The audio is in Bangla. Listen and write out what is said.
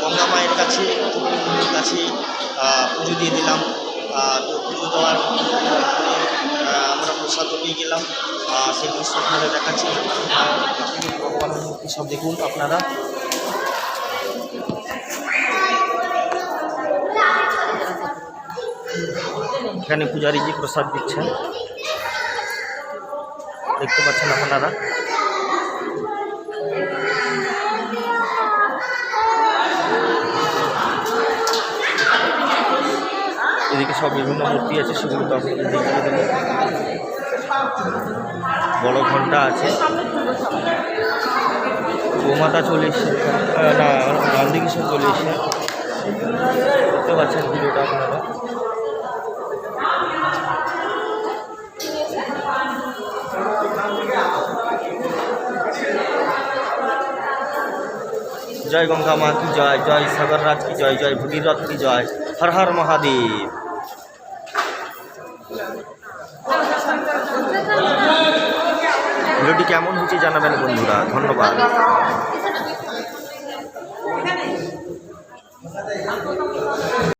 গঙ্গা মায়ের কাছে কাছে পুজো দিয়ে দিলাম। তো পুজো দেওয়ার আমরা প্রসাদ পেয়ে গেলাম। সেই দৃশ্য আপনাদের দেখাচ্ছি। ভগবানের মূর্তি সব দেখুন আপনারা। এখানে পূজারীজি প্রসাদ দিচ্ছেন। দেখতে পাচ্ছেন আপনারা। এদিকে সব বিভিন্ন মূর্তি আছে, সেগুলো তো আপনাদের দেখিয়ে দেবো। বড় ঘণ্টা আছে। গোমাতা চলে এসছে। না নন্দিকেশ্বর চলে এসছে। দেখতে পাচ্ছেন ভিডিওটা আপনারা। জয় গঙ্গা মা কি জয় জয় সাগর রাজ কি জয় জয় ভগীরথ কি জয়, হর হর মহাদেব। ভিডিওটি কেমন হয়েছে জানাবেন বন্ধুরা ধন্যবাদ Thank you.